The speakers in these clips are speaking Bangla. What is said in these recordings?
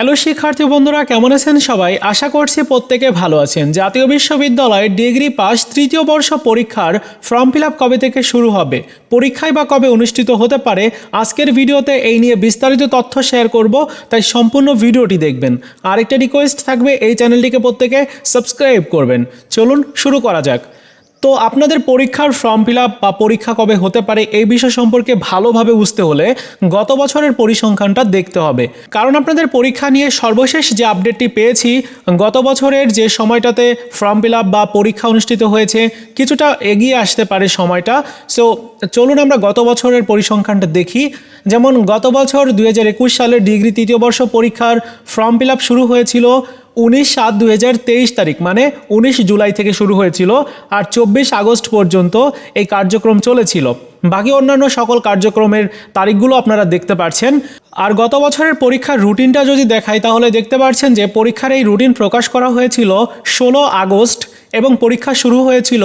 হ্যালো শিক্ষার্থী বন্ধুরা, কেমন আছেন সবাই? আশা করছি প্রত্যেকে ভালো আছেন। জাতীয় বিশ্ববিদ্যালয় ডিগ্রি পাস তৃতীয় বর্ষ পরীক্ষার ফর্ম ফিল কবে থেকে শুরু হবে? পরীক্ষায় বা কবে অনুষ্ঠিত হতে পারে? আজকের ভিডিওতে এই নিয়ে বিস্তারিত তথ্য শেয়ার করব, তাই সম্পূর্ণ ভিডিওটি দেখবেন। আরেকটা রিকোয়েস্ট থাকবে, এই চ্যানেলটিকে প্রত্যেকে সাবস্ক্রাইব করবেন। চলুন শুরু করা যাক। তো আপনাদের পরীক্ষার ফর্ম ফিল বা পরীক্ষা কবে হতে পারে এই বিষয় সম্পর্কে ভালোভাবে বুঝতে হলে গত বছরের পরিসংখ্যানটা দেখতে হবে। কারণ আপনাদের পরীক্ষা নিয়ে সর্বশেষ যে আপডেটটি পেয়েছি, গত বছরের যে সময়টাতে ফর্ম ফিল বা পরীক্ষা অনুষ্ঠিত হয়েছে, কিছুটা এগিয়ে আসতে পারে সময়টা। সো চলুন আমরা গত বছরের পরিসংখ্যানটা দেখি। যেমন গত বছর দু হাজার একুশ সালের ডিগ্রি তৃতীয় বর্ষ পরীক্ষার ফর্ম ফিল শুরু হয়েছিল। উনিশ সাত দুই তারিখ মানে উনিশ জুলাই থেকে শুরু হয়েছিল আর চব্বিশ আগস্ট পর্যন্ত এই কার্যক্রম চলেছিল। বাকি অন্যান্য সকল কার্যক্রমের তারিখগুলো আপনারা দেখতে পাচ্ছেন আর গত বছরের পরীক্ষার রুটিনটা যদি দেখাই, তাহলে দেখতে পাচ্ছেন যে পরীক্ষার এই রুটিন প্রকাশ করা হয়েছিল ষোলো আগস্ট এবং পরীক্ষা শুরু হয়েছিল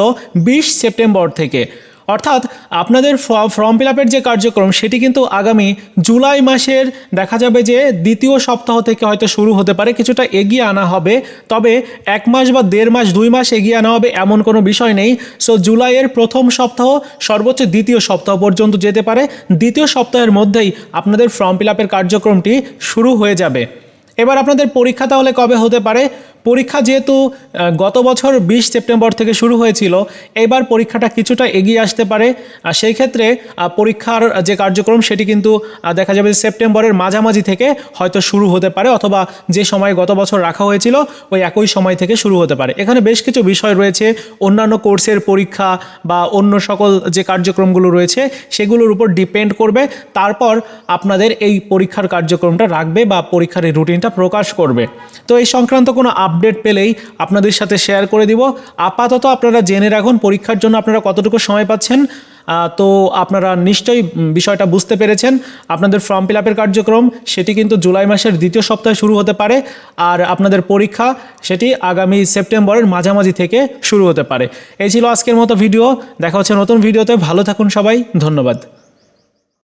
বিশ সেপ্টেম্বর থেকে। অর্থাৎ আপনাদের ফর্ম ফিল আপের যে কার্যক্রম, সেটি কিন্তু আগামী জুলাই মাসের দেখা যাবে যে দ্বিতীয় সপ্তাহ থেকে হয়তো শুরু হতে পারে, কিছুটা এগিয়ে আনা হবে। তবে এক মাস বা দেড় মাস, দুই মাস এগিয়ে আনা হবে এমন কোনো বিষয় নেই। সো জুলাইয়ের প্রথম সপ্তাহ সর্বোচ্চ দ্বিতীয় সপ্তাহ পর্যন্ত যেতে পারে। দ্বিতীয় সপ্তাহের মধ্যেই আপনাদের ফর্ম ফিল আপের কার্যক্রমটি শুরু হয়ে যাবে। এবার আপনাদের পরীক্ষা তাহলে কবে হতে পারে? পরীক্ষা যেহেতু গত বছর বিশ সেপ্টেম্বর থেকে শুরু হয়েছিল, এবার পরীক্ষাটা কিছুটা এগিয়ে আসতে পারে। আর সেই ক্ষেত্রে পরীক্ষার যে কার্যক্রম সেটি কিন্তু দেখা যাবে সেপ্টেম্বরের মাঝামাঝি থেকে হয়তো শুরু হতে পারে, অথবা যে সময় গত বছর রাখা হয়েছিল, ওই একই সময় থেকে শুরু হতে পারে। এখানে বেশ কিছু বিষয় রয়েছে, অন্যান্য কোর্সের পরীক্ষা বা অন্য সকল যে কার্যক্রমগুলো রয়েছে, সেগুলোর উপর ডিপেন্ড করবে। তারপর আপনাদের এই পরীক্ষার কার্যক্রমটা রাখবে বা পরীক্ষার এই রুটিনটা প্রকাশ করবে। তো এই সংক্রান্ত কোনো আপডেট পেলেই আপনাদের সাথে শেয়ার করে দিব। আপাতত আপনারা জেনে রাখুন পরীক্ষার জন্য আপনারা কতটুকু সময় পাচ্ছেন। তো আপনারা নিশ্চয়ই বিষয়টা বুঝতে পেরেছেন। আপনাদের ফর্ম ফিল আপের কার্যক্রম, সেটি কিন্তু জুলাই মাসের দ্বিতীয় সপ্তাহে শুরু হতে পারে আর আপনাদের পরীক্ষা, সেটি আগামী সেপ্টেম্বরের মাঝামাঝি থেকে শুরু হতে পারে। এই ছিল আজকের মতো ভিডিও দেখা হচ্ছে নতুন ভিডিওতে ভালো থাকুন সবাই। ধন্যবাদ।